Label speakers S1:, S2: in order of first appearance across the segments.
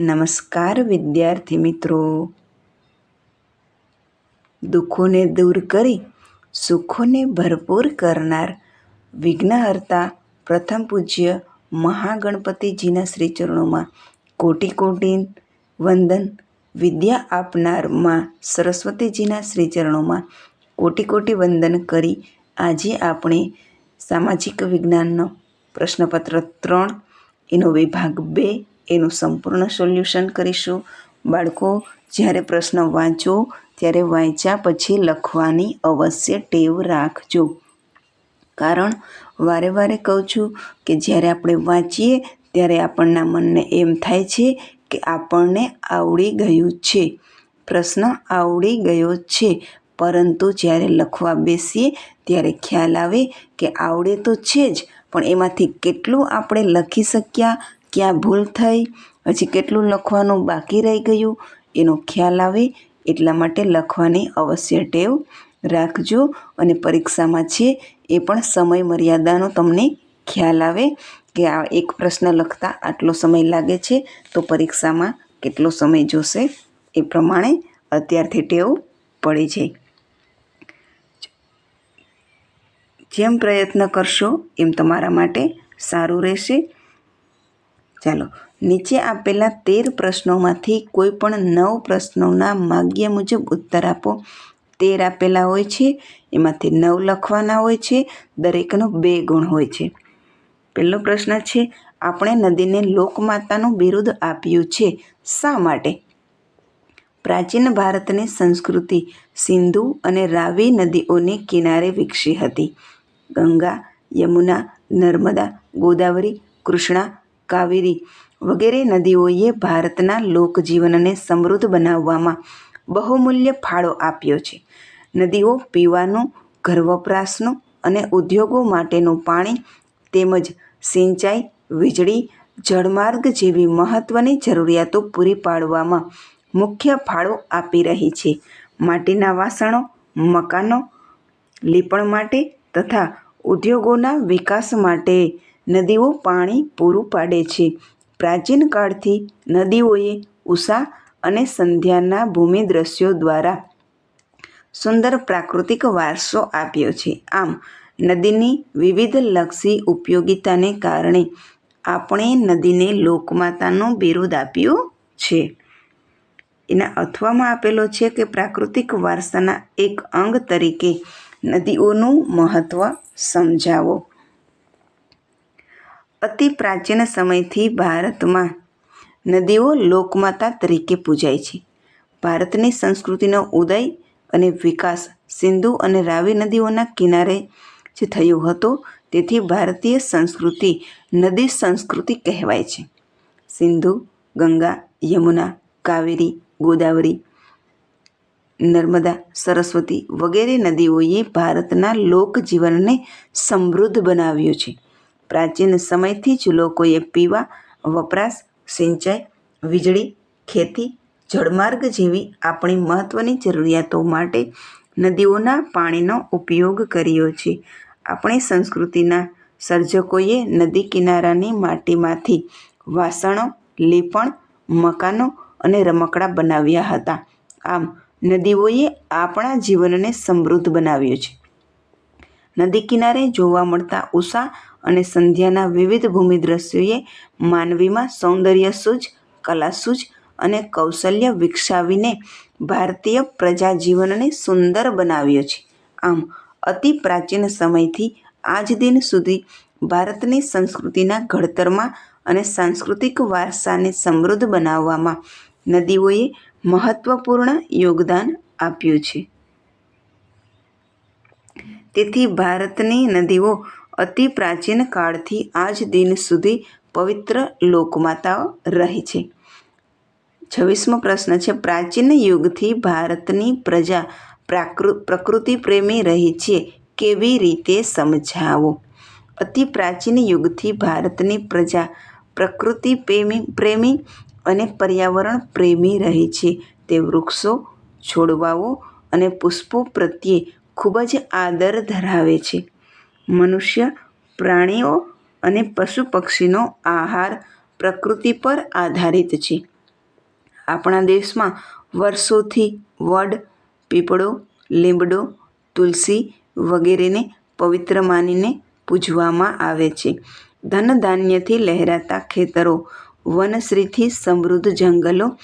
S1: નમસ્કાર વિદ્યાર્થી મિત્રો. દુઃખોને દૂર કરી સુખોને ભરપૂર કરનાર વિઘ્નહર્તા પ્રથમ પૂજ્ય મહાગણપતિજીના શ્રીચરણોમાં કોટી કોટી વંદન વિદ્યા આપનારમાં સરસ્વતીજીના શ્રીચરણોમાં કોટી કોટી વંદન કરી આજે આપણે સામાજિક વિજ્ઞાનનો પ્રશ્નપત્ર ત્રણ, એનો વિભાગ બે એનું સંપૂર્ણ સોલ્યુશન કરીશું. બાળકો, જ્યારે પ્રશ્ન વાંચો, ત્યારે વાંચ્યા પછી લખવાની અવશ્ય ટેવ રાખજો. કારણ, વારે વારે કહું છું કે જ્યારે આપણે વાંચીએ, ત્યારે આપણના મનને એમ થાય છે કે આપણને આવડી ગયું છે. પ્રશ્ન આવડી ગયો છે, પરંતુ જ્યારે લખવા બેસીએ, ત્યારે ખ્યાલ આવે કે આવડે તો છે જ, પણ એમાંથી કેટલું આપણે લખી શક્યા? ક્યાં ભૂલ થઈ હજી કેટલું લખવાનું બાકી રહી ગયું, એનો ખ્યાલ આવે. એટલા માટે લખવાની અવશ્ય ટેવ રાખજો અને પરીક્ષામાં છે એ પણ સમય મર્યાદાનો તમને ખ્યાલ આવે કે આ એક પ્રશ્ન લખતા આટલો સમય લાગે છે, તો પરીક્ષામાં કેટલો સમય જોશે એ પ્રમાણે અત્યારથી ટેવ પડી જાય. જેમ પ્રયત્ન કરશો એમ તમારા માટે સારું રહેશે. ચાલો, નીચે આપેલા તેર પ્રશ્નોમાંથી કોઈ પણ નવ પ્રશ્નોના માગ્ય મુજબ ઉત્તર આપો. તેર આપેલા હોય છે, એમાંથી નવ લખવાના હોય છે, દરેકનો બે ગુણ હોય છે. પહેલો પ્રશ્ન છે, આપણે નદીને લોકમાતાનું બિરુદ આપ્યું છે, શા માટે? પ્રાચીન ભારતની સંસ્કૃતિ સિંધુ અને રાવી નદીઓને કિનારે વિકસી હતી. ગંગા, યમુના, નર્મદા, ગોદાવરી, કૃષ્ણા કાવેરી વગેરે નદીઓએ ભારતના લોકજીવનને સમૃદ્ધ બનાવવામાં બહુમૂલ્ય ફાળો આપ્યો છે. નદીઓ પીવાનું ઘર વપરાશનું અને ઉદ્યોગો માટેનું પાણી તેમજ સિંચાઈ, વીજળી, જળમાર્ગ જેવી મહત્ત્વની જરૂરિયાતો પૂરી પાડવામાં મુખ્ય ફાળો આપી રહી છે. માટીના વાસણો, મકાનો, લીપણ માટે તથા ઉદ્યોગોના વિકાસ માટે નદીઓ પાણી પૂરું પાડે છે. પ્રાચીન કાળથી નદીઓએ ઉષા અને સંધ્યાના ભૂમિ દ્રશ્યો દ્વારા સુંદર પ્રાકૃતિક વારસો આપ્યો છે. આમ, નદીની વિવિધ લક્ષી ઉપયોગિતાને કારણે આપણે નદીને લોકમાતાનું બિરુદ આપ્યું છે. એના અથવામાં આપેલો છે કે પ્રાકૃતિક વારસાના એક અંગ તરીકે નદીઓનું મહત્ત્વ સમજાવો. અતિ પ્રાચીન સમયથી ભારતમાં નદીઓ લોકમાતા તરીકે પૂજાય છે. ભારતની સંસ્કૃતિનો ઉદય અને વિકાસ સિંધુ અને રાવી નદીઓના કિનારે જે થયો હતો. તેથી ભારતીય સંસ્કૃતિ નદી સંસ્કૃતિ કહેવાય છે. સિંધુ, ગંગા, યમુના, કાવેરી, ગોદાવરી, નર્મદા, સરસ્વતી વગેરે નદીઓએ ભારતના લોકજીવનને સમૃદ્ધ બનાવ્યું છે. પ્રાચીન સમયથી જ લોકોએ પીવા, વપરાશ, સિંચાઈ, વીજળી, ખેતી, જળમાર્ગ જેવી આપણી મહત્ત્વની જરૂરિયાતો માટે નદીઓના પાણીનો ઉપયોગ કર્યો છે. આપણી સંસ્કૃતિના સર્જકોએ નદી કિનારાની માટીમાંથી વાસણો, લીપણ, મકાનો અને રમકડાં બનાવ્યા હતા. આમ, નદીઓએ આપણા જીવનને સમૃદ્ધ બનાવ્યું છે. નદી કિનારે જોવા મળતા ઉષા અને સંધ્યાના વિવિધ ભૂમિ દ્રશ્યોએ માનવીમાં સૌંદર્ય સૂઝ કલાસૂઝ અને કૌશલ્ય વિકસાવીને ભારતીય પ્રજાજીવનને સુંદર બનાવ્યો છે. આમ, અતિ પ્રાચીન સમયથી આજ દિન સુધી ભારતની સંસ્કૃતિના ઘડતરમાં અને સાંસ્કૃતિક વારસાને સમૃદ્ધ બનાવવામાં નદીઓએ મહત્ત્વપૂર્ણ યોગદાન આપ્યું છે. તેથી ભારતની નદીઓ અતિ પ્રાચીન કાળથી આજ દિન સુધી પવિત્ર લોકમાતાઓ રહી છે. છવ્વીસમો પ્રશ્ન છે, પ્રાચીન યુગથી ભારતની પ્રજા પ્રાકૃ, પ્રકૃતિ પ્રેમી રહી છે, કેવી રીતે સમજાવો? અતિ પ્રાચીન યુગથી ભારતની પ્રજા પ્રકૃતિ પ્રેમી પ્રેમી અને પર્યાવરણ પ્રેમી રહી છે. તે વૃક્ષો છોડવાઓ અને પુષ્પો પ્રત્યે ખૂબ જ આદર ધરાવે છે. મનુષ્ય, પ્રાણીઓ અને પશુ પક્ષીનો આહાર પ્રકૃતિ પર આધારિત છે. આપણા દેશમાં વર્ષોથી વડ, પીપળો લીમડો તુલસી વગેરેને પવિત્ર માનીને પૂજવામાં આવે છે. ધન ધાન્યથી લહેરાતા ખેતરો, વનશ્રીથી સમૃદ્ધ જંગલો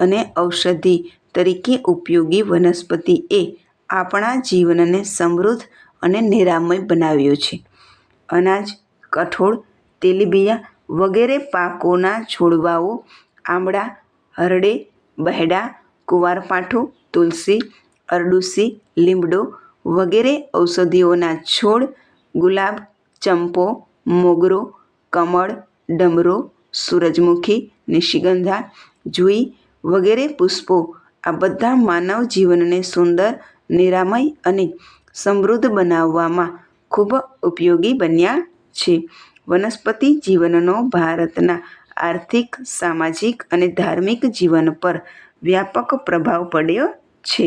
S1: અને ઔષધિ તરીકે ઉપયોગી વનસ્પતિ એ આપણા જીવનને સમૃદ્ધ અને નિરામય બનાવ્યું છે. અનાજ, કઠોળ, તેલીબિયાં વગેરે પાકોના છોડવાઓ આંબળા હરડે, બહેડા, કુંવારપાઠું, તુલસી, અરડુસી, લીમડો વગેરે ઔષધિઓના છોડ, ગુલાબ, ચંપો, મોગરો, કમળ, ડમરો, સૂરજમુખી, નિશિગંધા, જુઈ વગેરે પુષ્પો આ બધા માનવ જીવનને સુંદર, નિરામય અને સમૃદ્ધ બનાવવામાં ખૂબ ઉપયોગી બન્યા છે. વનસ્પતિ જીવનનો ભારતના આર્થિક, સામાજિક અને ધાર્મિક જીવન પર વ્યાપક પ્રભાવ પડ્યો છે.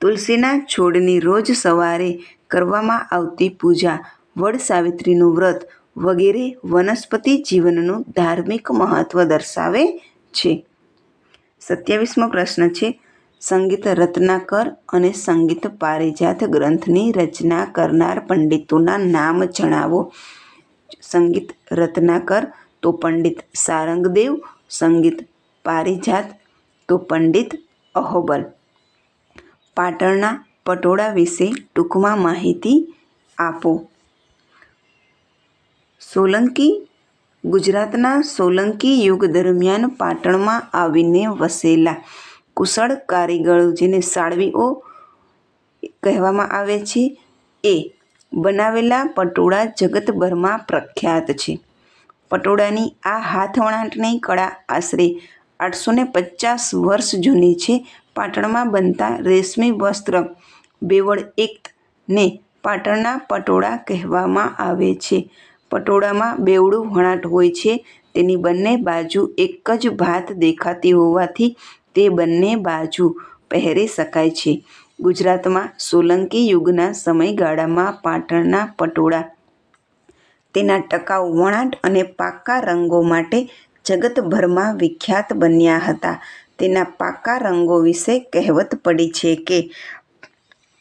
S1: તુલસીના છોડની રોજ સવારે કરવામાં આવતી પૂજા, વડ સાવિત્રીનું વ્રત વગેરે વનસ્પતિ જીવનનું ધાર્મિક મહત્વ દર્શાવે છે. સત્યાવીસમો પ્રશ્ન છે સંગીત રત્નાકર અને સંગીત પારિજાત ગ્રંથની રચના કરનાર પંડિતોના નામ જણાવો. સંગીત રત્નાકર તો પંડિત સારંગદેવ, સંગીત પારિજાત તો પંડિત અહોબલ. પાટણના પટોળા વિશે ટૂંકમાં માહિતી આપો. સોલંકી, ગુજરાતના સોલંકી યુગ દરમિયાન પાટણમાં આવીને વસેલા કુશળ કારીગરો જેને સાળવીઓ કહેવામાં આવે છે, એ બનાવેલા પટોળા જગતભરમાં પ્રખ્યાત છે. પટોળાની આ હાથવણાટની કળા આશરે આઠસો ને પચાસ વર્ષ જૂની છે. પાટણમાં બનતા રેશમી વસ્ત્ર બેવડ એકને પાટણના પટોળા કહેવામાં આવે છે. પટોળામાં બેવડું વણાટ હોય છે. તેની બંને બાજુ એક જ ભાત દેખાતી હોવાથી તે બંને બાજુ પહેરી શકાય છે. ગુજરાતમાં સોલંકી યુગના સમયગાળામાં પાટણના પટોળા, તેના ટકાઉ વણાટ અને પાકા રંગો માટે જગતભરમાં વિખ્યાત બન્યા હતા. તેના પાકા રંગો વિશે કહેવત પડી છે કે,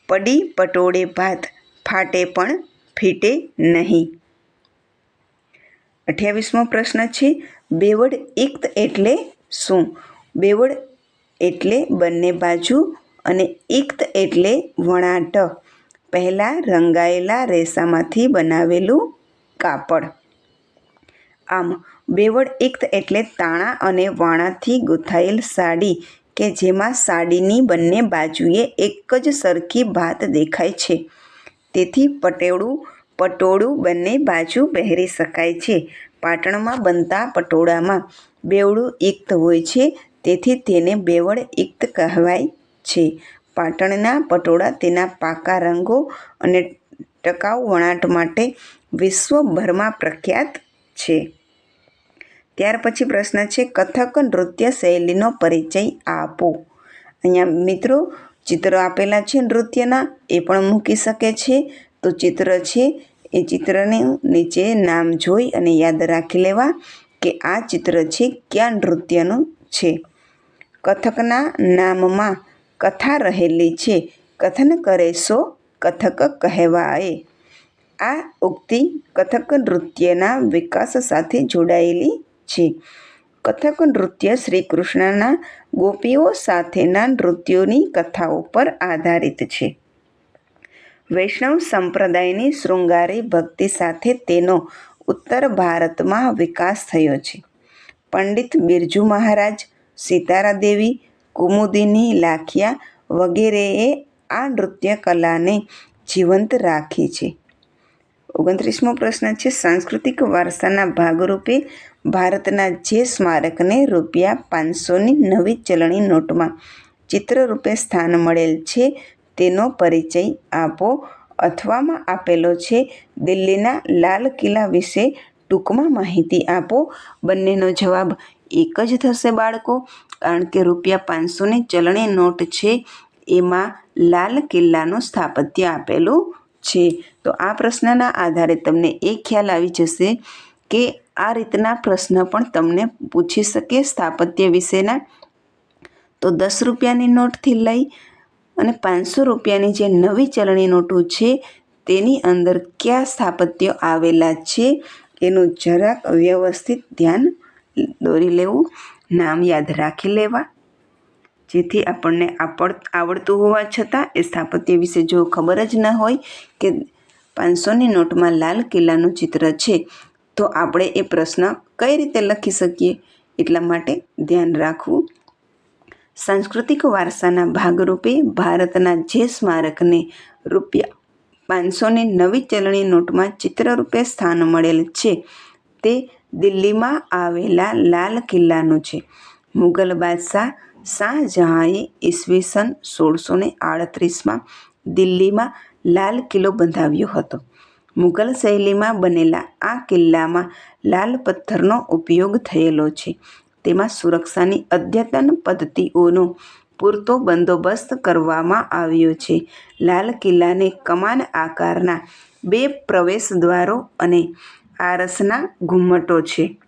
S1: પડી પટોળે ભાત, ફાટે પણ ફીટે નહીં. અઠ્યાવીસમો પ્રશ્ન છે, બેવડ ઇક્ત એટલે શું? બેવડ એટલે બંને બાજુ અને ઇક્ત એટલે વણાટ. પહેલાં રંગાયેલા રેસામાંથી બનાવેલું કાપડ. આમ, બેવડ ઇક્ત એટલે તાણા અને વાણાથી ગૂંથાયેલ સાડી, કે જેમાં સાડીની બંને બાજુએ એક જ સરખી ભાત દેખાય છે. તેથી પટેળું, પટોળું બંને બાજુ પહેરી શકાય છે. પાટણમાં બનતા પટોળામાં બેવડું ઇક્ત હોય છે તેથી તેને બેવડ ઇક્ત કહેવાય છે. પાટણના પટોળા તેના પાકા રંગો અને ટકાઉ વણાટ માટે વિશ્વભરમાં પ્રખ્યાત છે. ત્યાર પછી પ્રશ્ન છે, કથક નૃત્ય શૈલીનો પરિચય આપો. અહીંયા મિત્રો, ચિત્રો આપેલા છે નૃત્યના, એ પણ મૂકી શકે છે. તો ચિત્ર છે, એ ચિત્રને નીચે નામ જોઈ અને યાદ રાખી લેવા કે આ ચિત્ર છે કયા નૃત્યનું છે. કથકના નામમાં કથા રહેલી છે. કથન કરે સો કથક કહેવાય. આ ઉક્તિ કથક નૃત્યના વિકાસ સાથે જોડાયેલી છે. કથક નૃત્ય શ્રી કૃષ્ણના ગોપીઓ સાથેના નૃત્યોની કથાઓ પર આધારિત છે. વૈષ્ણવ સંપ્રદાયની શૃંગારી ભક્તિ સાથે તેનો ઉત્તર ભારતમાં વિકાસ થયો છે. પંડિત બિરજુ મહારાજ સીતારા દેવી કુમુદિની લાખિયા વગેરેએ આ નૃત્ય કલાને જીવંત રાખી છે. ઓગણત્રીસમો પ્રશ્ન છે, સાંસ્કૃતિક વારસાના ભાગરૂપે ભારતના જે સ્મારકને રૂપિયા પાંચસોની નવી ચલણી નોટમાં ચિત્રરૂપે સ્થાન મળેલ છે, તેનો પરિચય આપો અથવામાં આપેલો છે. દિલ્હીના લાલ કિલ્લા વિશે ટૂંકમાં માહિતી આપો. બંનેનો જવાબ એક જ થશે બાળકો, કારણ કે રૂપિયા પાંચસોની ચલણી નોટ છે, એમાં લાલ કિલ્લાનું સ્થાપત્ય આપેલું છે. તો આ પ્રશ્નના આધારે તમને એ ખ્યાલ આવી જશે કે આ રીતના પ્રશ્ન પણ તમને પૂછી શકે સ્થાપત્ય વિશેના. તો દસ રૂપિયાની નોટથી લઈ અને પાંચસો રૂપિયાની જે નવી ચલણી નોટો છે, તેની અંદર કયા સ્થાપત્યો આવેલા છે, એનું જરાક વ્યવસ્થિત ધ્યાન દોરી લેવું, નામ યાદ રાખી લેવા. જેથી આપણને આપડ આવડતું હોવા છતાં એ સ્થાપત્ય વિશે જો ખબર જ ન હોય કે પાંચસોની નોટમાં લાલ કિલ્લાનું ચિત્ર છે, તો આપણે એ પ્રશ્ન કઈ રીતે લખી શકીએ? એટલા માટે ધ્યાન રાખવું. સાંસ્કૃતિક વારસાના ભાગરૂપે ભારતના જે સ્મારકને રૂપિયા પાંચસોની નવી ચલણી નોટમાં ચિત્રરૂપે સ્થાન મળેલ છે, તે દિલ્હીમાં આવેલા લાલ કિલ્લાનું છે. મુગલ બાદશાહ શાહજહાંએ ઈસવીસન સોળસો ને આડત્રીસમાં દિલ્હીમાં લાલ કિલ્લો બંધાવ્યો હતો. મુગલ શૈલીમાં બનેલા આ કિલ્લામાં લાલ પથ્થરનો ઉપયોગ થયેલો છે. તેમાં સુરક્ષાની અદ્યતન પદ્ધતિઓનો પૂરતો બંદોબસ્ત કરવામાં આવ્યો છે. લાલ કિલ્લાને કમાન આકારના બે પ્રવેશ દ્વારો અને આરસના ઘુમ્મટો છે.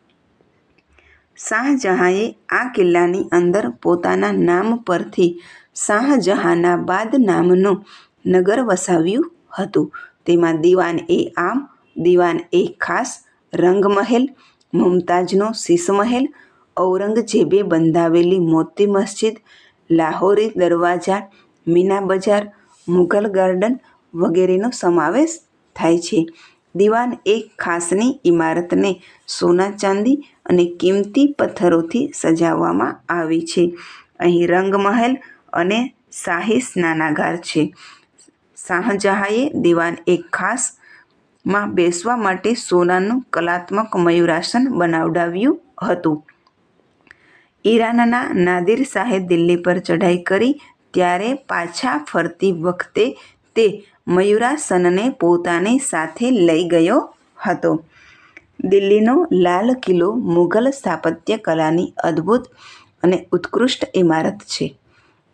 S1: શાહજહાંએ આ કિલ્લાની અંદર પોતાના નામ પરથી શાહજહાનાબાદ નામનું નગર વસાવ્યું હતું. તેમાં દિવાન એ આમ, દિવાન એ ખાસ, રંગમહેલ, મુમતાજનો શીશમહેલ, ઔરંગઝેબે બંધાવેલી મોતી મસ્જિદ, લાહોરી દરવાજા, મીના બજાર, મુઘલ ગાર્ડન વગેરેનો સમાવેશ થાય છે. દિવાન એક ખાસની ઇમારતને સોના ચાંદી અને કિંમતી પથ્થરોથી સજાવવામાં આવી છે. અહીં રંગમહેલ અને શાહી સ્નાનાગાર છે. શાહજહાંએ દિવાન એક ખાસમાં બેસવા માટે સોનાનું કલાત્મક મયુરાસન બનાવડાવ્યું હતું. ઈરાનના નાદિર શાહે દિલ્હી પર ચઢાઈ કરી, ત્યારે પાછા ફરતી વખતે તે મયુરાસનને પોતાની સાથે લઈ ગયો હતો. દિલ્હીનો લાલ કિલ્લો મુઘલ સ્થાપત્ય કલાની અદ્ભુત અને ઉત્કૃષ્ટ ઇમારત છે.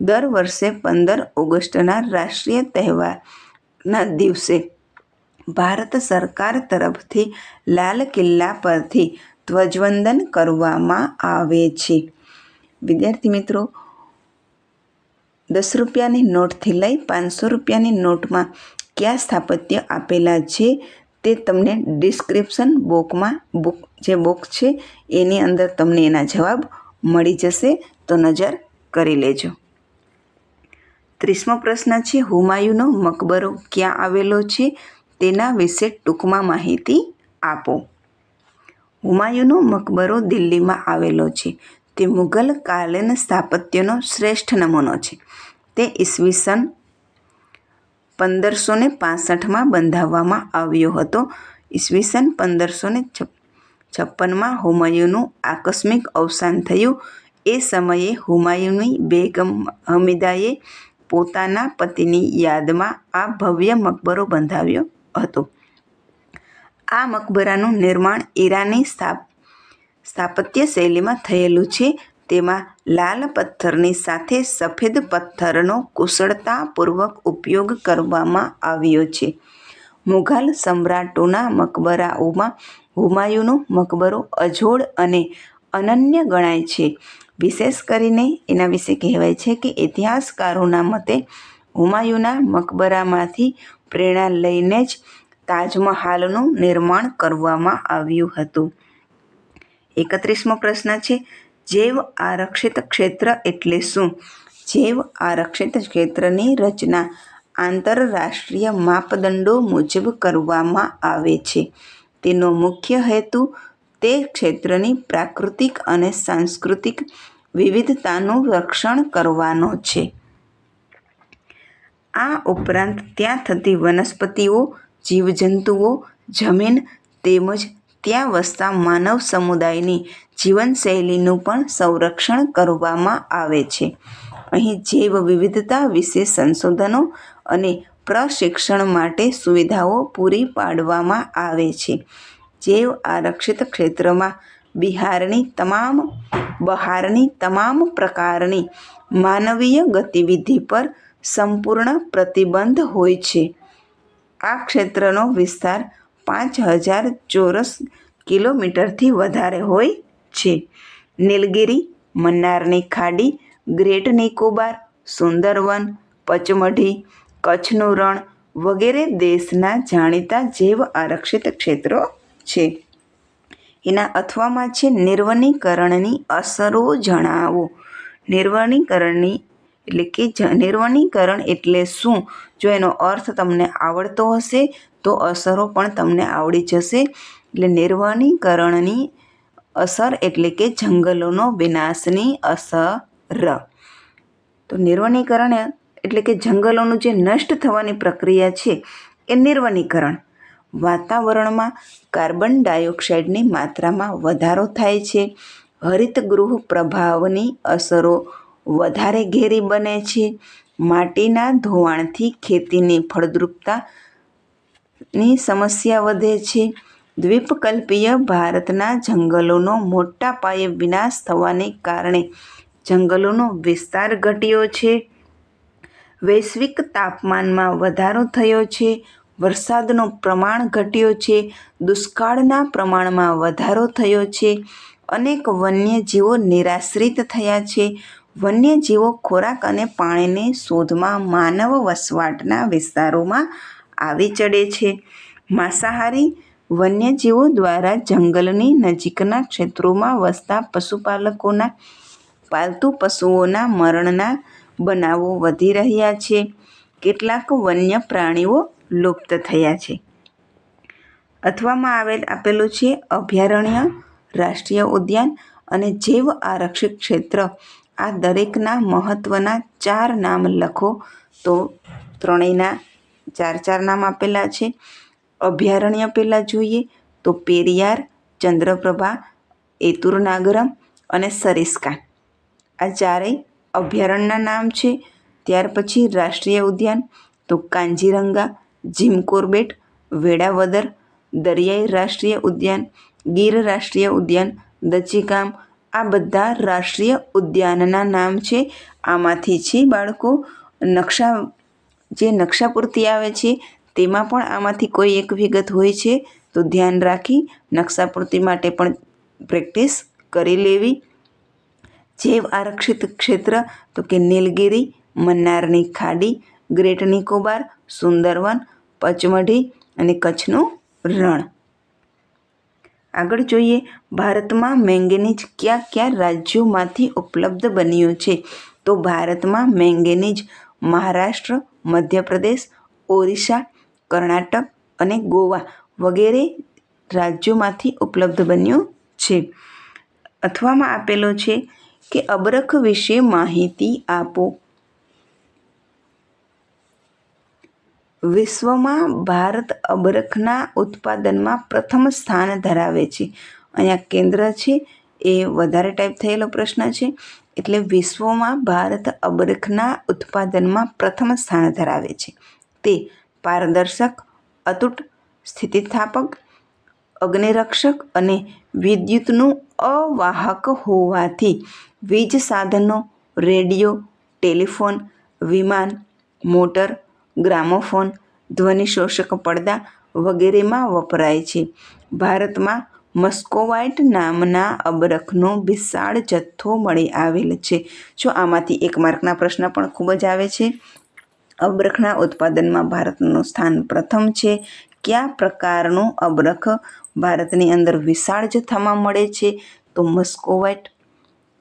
S1: દર વર્ષે પંદર ઓગસ્ટના રાષ્ટ્રીય તહેવારના દિવસે ભારત સરકાર તરફથી લાલ કિલ્લા પરથી ધ્વજવંદન કરવામાં આવે છે. વિદ્યાર્થી મિત્રો દસ રૂપિયાની નોટથી લઈ પાંચસો રૂપિયાની નોટમાં કયા સ્થાપત્ય આપેલા છે તે તમને ડિસ્ક્રિપ્શન બોકમાં બુક જે બુક છે એની અંદર તમને એના જવાબ મળી જશે. તો નજર કરી લેજો. ત્રીસમો પ્રશ્ન છે, હુમાયુનો મકબરો ક્યાં આવેલો છે? તેના વિશે ટૂંકમાં માહિતી આપો. હુમાયુનો મકબરો દિલ્હીમાં આવેલો છે. તે મુઘલ કાલીન સ્થાપત્યનો શ્રેષ્ઠ નમૂનો છે. તે ઈસવીસન પંદરસો ને પાસઠમાં બંધાવવામાં આવ્યો હતો. ઈસવીસન પંદરસો ને છપ્પનમાં હુમાયુનું આકસ્મિક અવસાન થયું. એ સમયે હુમાયુની બેગમ હમીદાએ પોતાના પતિની યાદમાં આ ભવ્ય મકબરો બંધાવ્યો હતો. આ મકબરાનું નિર્માણ ઈરાની સ્થાપ, સ્થાપત્ય શૈલીમાં થયેલું છે. તેમાં લાલ પથ્થરની સાથે સફેદ પથ્થરનો કુશળતાપૂર્વક ઉપયોગ કરવામાં આવ્યો છે. મુઘલ સમ્રાટોના મકબરાઓમાં હુમાયુનો મકબરો અજોડ અને અનન્ય ગણાય છે. વિશેષ કરીને એના વિશે કહેવાય છે કે ઇતિહાસકારોના મતે હુમાયુના મકબરામાંથી પ્રેરણા લઈને જ તાજમહાલનું નિર્માણ કરવામાં આવ્યું હતું. એકત્રીસમો પ્રશ્ન છે જૈવ આરક્ષિત ક્ષેત્ર એટલે શું? જૈવ આરક્ષિત ક્ષેત્રની રચના આંતરરાષ્ટ્રીય માપદંડો મુજબ કરવામાં આવે છે. તેનો મુખ્ય હેતુ તે ક્ષેત્રની પ્રાકૃતિક અને સાંસ્કૃતિક વિવિધતાનું રક્ષણ કરવાનો છે. આ ઉપરાંત ત્યાં થતી વનસ્પતિઓ, જીવજંતુઓ, જમીન તેમજ ત્યાં વસતા માનવ સમુદાયની જીવનશૈલીનું પણ સંરક્ષણ કરવામાં આવે છે. અહીં જૈવ વિવિધતા વિશે સંશોધનો અને પ્રશિક્ષણ માટે સુવિધાઓ પૂરી પાડવામાં આવે છે. જૈવ આરક્ષિત ક્ષેત્રમાં બિહારની તમામ, બહારની તમામ પ્રકારની માનવીય ગતિવિધિ પર સંપૂર્ણ પ્રતિબંધ હોય છે. આ ક્ષેત્રનો વિસ્તાર પાંચ હજાર ચોરસ કિલોમીટરથી વધારે હોય છે. નીલગિરી, મન્નારની ખાડી, ગ્રેટ નિકોબાર, સુંદરવન, પચમઢી, કચ્છનું રણ વગેરે દેશના જાણીતા જૈવ આરક્ષિત ક્ષેત્રો છે. એના અથવામાં છે નિર્વનીકરણની અસરો જણાવો. નિર્વનીકરણની એટલે કે નિર્વનીકરણ એટલે શું? જો એનો અર્થ તમને આવડતો હશે તો અસરો પણ તમને આવડી જશે. એટલે નિર્વનીકરણની અસર એટલે કે જંગલોનો વિનાશની અસર. તો નિર્વનીકરણ એટલે કે જંગલોનું જે નષ્ટ થવાની પ્રક્રિયા છે, એ નિર્વનીકરણ. વાતાવરણમાં કાર્બન ડાયોક્સાઇડની માત્રામાં વધારો થાય છે. હરિતગૃહ પ્રભાવની અસરો વધારે ઘેરી બને છે. માટીના ધોવાણથી ખેતીની ફળદ્રુપતાની સમસ્યા વધે છે. દ્વીપકલ્પીય ભારતના જંગલોનો મોટા પાયે વિનાશ થવાને કારણે જંગલોનો વિસ્તાર ઘટ્યો છે. વૈશ્વિક તાપમાનમાં વધારો થયો છે. વરસાદનું પ્રમાણ ઘટ્યો છે. દુષ્કાળના પ્રમાણમાં વધારો થયો છે. અનેક વન્યજીવો નિરાશ્રિત થયા છે. વન્યજીવો ખોરાક અને પાણીની શોધમાં માનવ વસવાટના વિસ્તારોમાં આવી ચડે છે. માંસાહારી વન્યજીવો દ્વારા જંગલની નજીકના ક્ષેત્રોમાં વસતા પશુપાલકોના, પાલતુ પશુઓના મરણના બનાવો વધી રહ્યા છે. કેટલાક વન્ય પ્રાણીઓ લુપ્ત થયા છે. અથવામાં આવેલ આપેલું છે અભયારણ્ય, રાષ્ટ્રીય ઉદ્યાન અને જૈવ આરક્ષિત ક્ષેત્ર. આ દરેકના મહત્ત્વના ચાર નામ લખો તો ત્રણેયના ચાર ચાર નામ આપેલા છે. અભયારણ્ય પહેલાં જોઈએ તો પેરિયાર, ચંદ્રપ્રભા, એતુર નાગરમ અને સરિસ્કા આ ચારેય અભયારણ્યના નામ છે. ત્યાર પછી રાષ્ટ્રીય ઉદ્યાન તો કાંજીરંગા જીમ કોર્બેટ વેળાવદર દરિયાઈ રાષ્ટ્રીય ઉદ્યાન, ગીર રાષ્ટ્રીય ઉદ્યાન દચીકામ આ બધા રાષ્ટ્રીય ઉદ્યાનના નામ છે. આમાંથી છે બાળકો નકશા જે નકશા પૂરતી આવે છે, તેમાં પણ આમાંથી કોઈ એક વિગત હોય છે, તો ધ્યાન રાખી નકશા પૂરતી માટે પણ પ્રેક્ટિસ કરી લેવી. જૈવ આરક્ષિત ક્ષેત્ર, તો કે નીલગિરી, મન્નારની ખાડી ગ્રેટ નિકોબાર સુંદરવન, પચમઢી અને કચ્છનું રણ. આગળ જોઈએ, ભારતમાં મેંગેનીઝ કયા કયા રાજ્યોમાંથી ઉપલબ્ધ બન્યું છે? તો ભારતમાં મેંગેનીઝ મહારાષ્ટ્ર મધ્યપ્રદેશ, ઓરિસ્સા, કર્ણાટક અને ગોવા વગેરે રાજ્યોમાંથી ઉપલબ્ધ બન્યું છે. અથવામાં આપેલો છે કે અબરખ વિશે માહિતી આપો. વિશ્વમાં ભારત અબરખના ઉત્પાદનમાં પ્રથમ સ્થાન ધરાવે છે. અહીંયા કેન્દ્ર છે એ વધારે ટાઈપ થયેલો પ્રશ્ન છે. એટલે વિશ્વમાં ભારત અબરખના ઉત્પાદનમાં પ્રથમ સ્થાન ધરાવે છે. તે પારદર્શક, અતૂટ સ્થિતિસ્થાપક, અગ્નિરક્ષક અને વિદ્યુતનું અવાહક હોવાથી વીજ સાધનો, રેડિયો, ટેલિફોન, વિમાન, મોટર, ગ્રામોફોન, ધ્વનિશોષક પડદા વગેરેમાં વપરાય છે. ભારતમાં મસ્કોવાઇટ નામના અબરખનો વિશાળ જથ્થો મળી આવેલ છે. જો આમાંથી એક માર્કના પ્રશ્ન પણ ખૂબ જ આવે છે. અબરખના ઉત્પાદનમાં ભારતનું સ્થાન પ્રથમ છે. કયા પ્રકારનું અબરખ ભારતની અંદર વિશાળ જથ્થામાં મળે છે? તો મસ્કોવાઇટ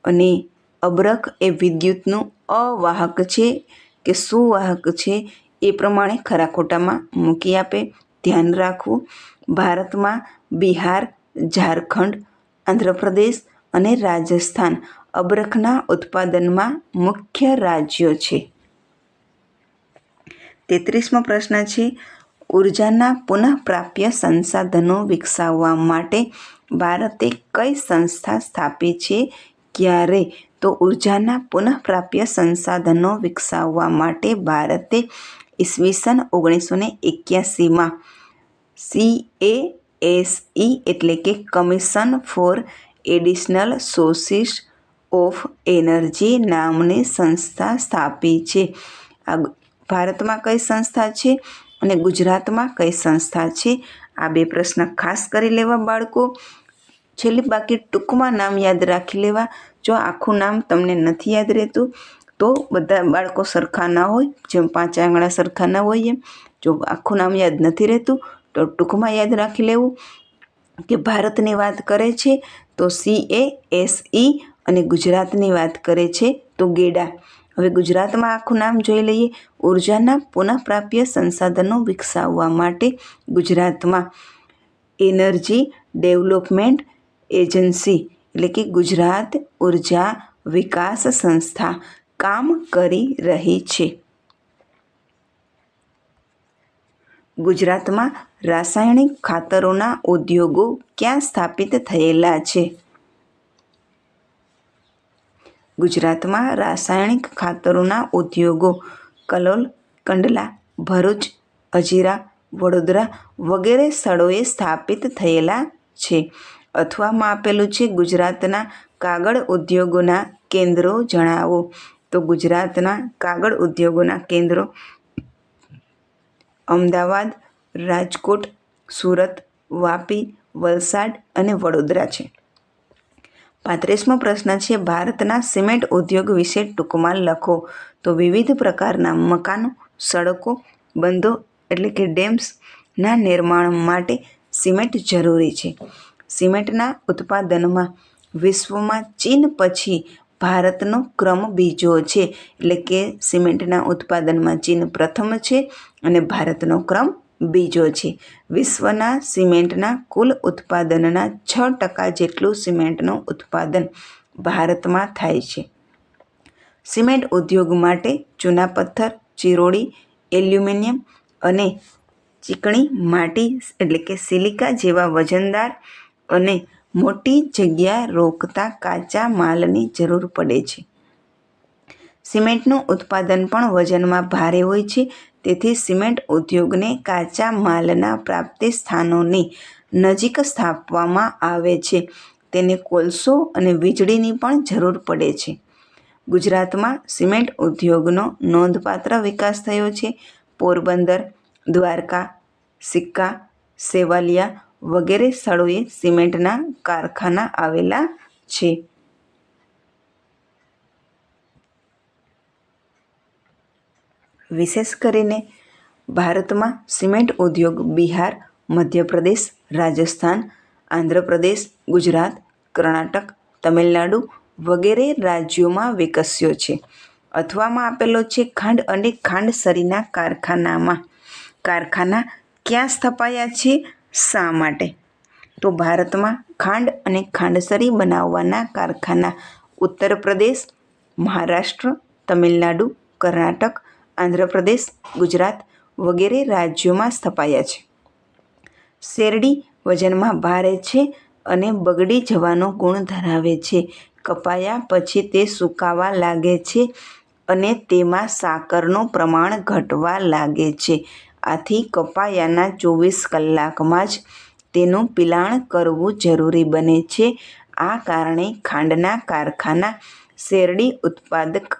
S1: અને અબરખ એ વિદ્યુતનું અવાહક છે કે સુવાહક છે એ પ્રમાણે ખરા ખોટામાં મૂકી આપે. ધ્યાન રાખવું. ભારતમાં બિહાર ઝારખંડ, આંધ્રપ્રદેશ અને રાજસ્થાન અબરખના ઉત્પાદનમાં મુખ્ય રાજ્યો છે. તેત્રીસમો પ્રશ્ન છે, ઉર્જાના પુનઃપ્રાપ્ય સંસાધનો વિકસાવવા માટે ભારતે કઈ સંસ્થા સ્થાપી છે, ક્યારે? તો ઉર્જાના પુનઃપ્રાપ્ય સંસાધનો વિકસાવવા માટે ભારતે ઈસવીસન ઓગણીસો ને એક્યાસીમાં સી એ એસ ઈ એટલે કે commission for additional sources of energy નામની સંસ્થા સ્થાપી છે. આ ભારતમાં કઈ સંસ્થા છે અને ગુજરાતમાં કઈ સંસ્થા છે? આ બે પ્રશ્ન ખાસ કરી લેવા બાળકો. છેલ્લી બાકી ટૂંકમાં નામ યાદ રાખી લેવા. જો આખું નામ તમને નથી યાદ રહેતું, તો બધા બાળકો સરખા ના હોય, જેમ પાંચ આંગળા સરખા ના હોય એમ જો આખું નામ યાદ નથી રહેતું તો ટૂંકમાં યાદ રાખી લેવું કે ભારતની વાત કરે છે તો સી એ એસ ઈ અને ગુજરાતની વાત કરે છે તો ગેડા. હવે ગુજરાતમાં આખું નામ જોઈ લઈએ. ઉર્જાના પુનઃપ્રાપ્ય સંસાધનો વિકસાવવા માટે ગુજરાતમાં એનર્જી ડેવલપમેન્ટ એજન્સી એટલે કે ગુજરાત ઊર્જા વિકાસ સંસ્થા કામ કરી રહી છે. ગુજરાતમાં રાસાયણિક ખાતરોના ઉદ્યોગો ક્યાં સ્થાપિત થયેલા છે? ગુજરાતમાં રાસાયણિક ખાતરોના ઉદ્યોગો કલોલ, કંડલા, ભરૂચ, અજીરા, વડોદરા વગેરે સ્થળોએ સ્થાપિત થયેલા છે અથવામાં આપેલું છે ગુજરાતના કાગળ ઉદ્યોગોના કેન્દ્રો જણાવો. તો ગુજરાતના કાગળ ઉદ્યોગોના કેન્દ્રો અમદાવાદ, રાજકોટ, સુરત, વાપી, વલસાડ અને વડોદરા છે. પાંત્રીસમો પ્રશ્ન છે, ભારતના સિમેન્ટ ઉદ્યોગ વિશે ટૂંકમાં લખો. તો વિવિધ પ્રકારના મકાનો, સડકો, બંધો એટલે કે ડેમ્સના નિર્માણ માટે સિમેન્ટ જરૂરી છે. સિમેન્ટના ઉત્પાદનમાં વિશ્વમાં ચીન પછી ભારતનો ક્રમ બીજો છે, એટલે કે સિમેન્ટના ઉત્પાદનમાં ચીન પ્રથમ છે અને ભારતનો ક્રમ બીજો છે. વિશ્વના સિમેન્ટના કુલ ઉત્પાદનના છ ટકા જેટલું સિમેન્ટનું ઉત્પાદન ભારતમાં થાય છે. સિમેન્ટ ઉદ્યોગ માટે ચૂના પથ્થર, ચિરોડી, એલ્યુમિનિયમ અને ચીકણી માટી, એટલે કે સિલિકા જેવા વજનદાર અને મોટી જગ્યા રોકતા કાચા માલની જરૂર પડે છે. સિમેન્ટનું ઉત્પાદન પણ વજનમાં ભારે હોય છે. તેથી સિમેન્ટ ઉદ્યોગને કાચા માલના પ્રાપ્તિ સ્થાનોની નજીક સ્થાપવામાં આવે છે. તેને કોલસો અને વીજળીની પણ જરૂર પડે છે. ગુજરાતમાં સિમેન્ટ ઉદ્યોગનો નોંધપાત્ર વિકાસ થયો છે. પોરબંદર, દ્વારકા, સિક્કા, સેવાલિયા વગેરે સ્થળોએ સિમેન્ટના કારખાના આવેલા છે. વિશેષ કરીને ભારતમાં સિમેન્ટ ઉદ્યોગ બિહાર, મધ્યપ્રદેશ, રાજસ્થાન, આંધ્રપ્રદેશ, ગુજરાત, કર્ણાટક, તમિલનાડુ વગેરે રાજ્યોમાં વિકસ્યો છે. અથવામાં આપેલો છે ખાંડ અને ખાંડસરીના કારખાનામાં. કારખાના ક્યાં સ્થપાયા છે? શા માટે? તો ભારતમાં ખાંડ અને ખાંડસરી બનાવવાના કારખાના ઉત્તર પ્રદેશ, મહારાષ્ટ્ર, તમિલનાડુ, કર્ણાટક, આંધ્રપ્રદેશ, ગુજરાત વગેરે રાજ્યોમાં સ્થપાયા છે. શેરડી વજનમાં ભારે છે અને બગડી જવાનો ગુણ ધરાવે છે. કપાયા પછી તે સુકાવા લાગે છે અને તેમાં સાકરનું પ્રમાણ ઘટવા લાગે છે. આથી કપાયાના ચોવીસ કલાકમાં જ તેનું પિલાણ કરવું જરૂરી બને છે. આ કારણે ખાંડના કારખાના શેરડી ઉત્પાદક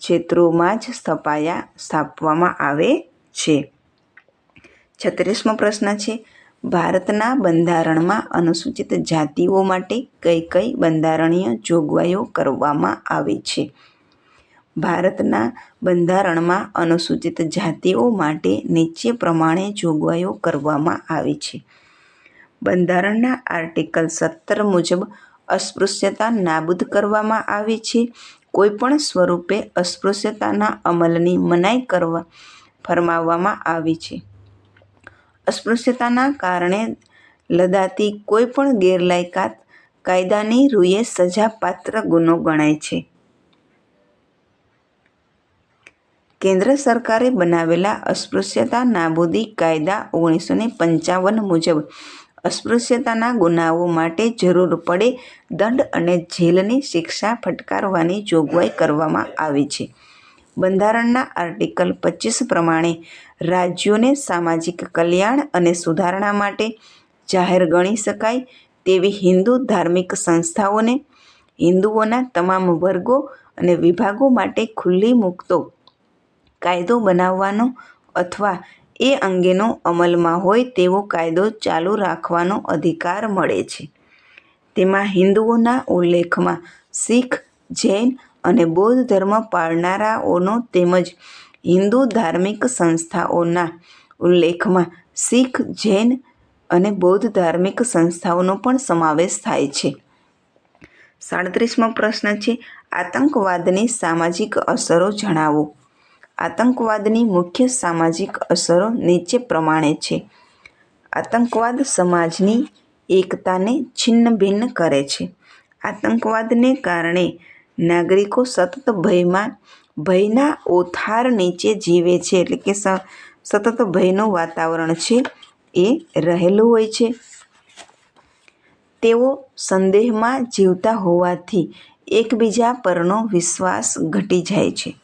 S1: ક્ષેત્રોમાં જ સ્થપાયા સ્થાપવામાં આવે છે. છત્રીસમો પ્રશ્ન છે, ભારતના બંધારણમાં અનુસૂચિત જાતિઓ માટે કઈ કઈ બંધારણીય જોગવાઈઓ કરવામાં આવી છે? ભારતના બંધારણમાં અનુસૂચિત જાતિઓ માટે નીચે પ્રમાણે જોગવાઈઓ કરવામાં આવી છે. બંધારણના આર્ટિકલ સત્તર મુજબ અસ્પૃશ્યતા નાબૂદ કરવામાં આવી છે. કોઈપણ સ્વરૂપે અસ્પૃશ્યતાના અમલની મનાઈ કરવા ફરમાવવામાં આવી છે. અસ્પૃશ્યતાના કારણે લદાતી કોઈપણ ગેરલાયકાત કાયદાની રૂએ સજાપાત્ર ગુનો ગણાય છે. કેન્દ્ર સરકારે બનાવેલા અસ્પૃશ્યતા નાબૂદી કાયદા ઓગણીસો ને પંચાવન મુજબ અસ્પૃશ્યતાના ગુનાઓ માટે જરૂર પડે દંડ અને જેલની શિક્ષા ફટકારવાની જોગવાઈ કરવામાં આવી છે. બંધારણના આર્ટિકલ પચીસ પ્રમાણે રાજ્યોને સામાજિક કલ્યાણ અને સુધારણા માટે જાહેર ગણી શકાય તેવી હિન્દુ ધાર્મિક સંસ્થાઓને હિન્દુઓના તમામ વર્ગો અને વિભાગો માટે ખુલ્લી મૂકતો કાયદો બનાવવાનો અથવા એ અંગેનો અમલમાં હોય તેવો કાયદો ચાલુ રાખવાનો અધિકાર મળે છે. તેમાં હિન્દુઓના ઉલ્લેખમાં શીખ, જૈન અને બૌદ્ધ ધર્મ પાળનારાઓનો તેમજ હિન્દુ ધાર્મિક સંસ્થાઓના ઉલ્લેખમાં શીખ, જૈન અને બૌદ્ધ ધાર્મિક સંસ્થાઓનો પણ સમાવેશ થાય છે. સાડત્રીસમો પ્રશ્ન છે, આતંકવાદની સામાજિક અસરો જણાવો. આતંકવાદની મુખ્ય સામાજિક અસરો નીચે પ્રમાણે છે. આતંકવાદ સમાજની એકતાને છિન્નભિન્ન કરે છે. આતંકવાદને કારણે નાગરિકો સતત ભયમાં, ભયના ઓથાર નીચે જીવે છે એટલે કે સતત ભયનું વાતાવરણ છે એ રહેલું હોય છે. તેઓ સંદેહમાં જીવતા હોવાથી એકબીજા પરનો વિશ્વાસ ઘટી જાય છે.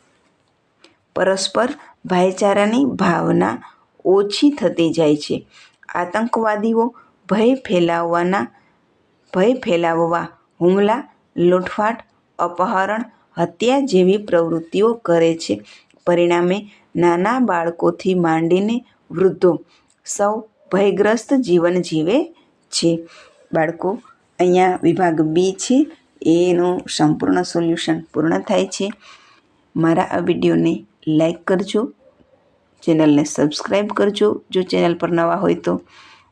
S1: પરસ્પર ભાઈચારાની ભાવના ઓછી થતી જાય છે. આતંકવાદીઓ ભય ફેલાવવાના, ભય ફેલાવવા, હુમલા, લૂંટફાટ, અપહરણ, હત્યા જેવી પ્રવૃત્તિઓ કરે છે. પરિણામે નાના બાળકોથી માંડીને વૃદ્ધો સૌ ભયગ્રસ્ત જીવન જીવે છે. બાળકો અહીંયા વિભાગ બી છે. એનું સંપૂર્ણ સોલ્યુશન પૂર્ણ થાય છે. મારા આ વિડીયોને લાઈક કરજો, ચેનલને સબસ્ક્રાઈબ કરજો, જો ચેનલ પર નવા હોય તો.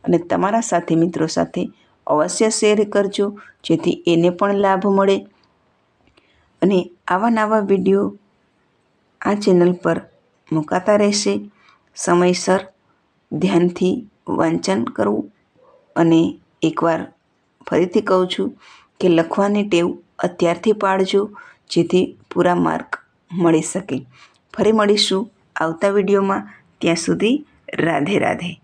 S1: અને તમારા સાથી મિત્રો સાથે અવશ્ય શેર કરજો, જેથી એને પણ લાભ મળે. અને આવા નવા વીડિયો આ ચેનલ પર મુકાતા રહેશે. સમયસર ધ્યાનથી વાંચન કરવું. અને એકવાર ફરીથી કહું છું કે લખવાની ટેવ અત્યારથી પાડજો જેથી પૂરા માર્ક મળી શકે. ફરી મળીશું આવતા વિડીયોમાં. ત્યાં સુધી રાધે રાધે.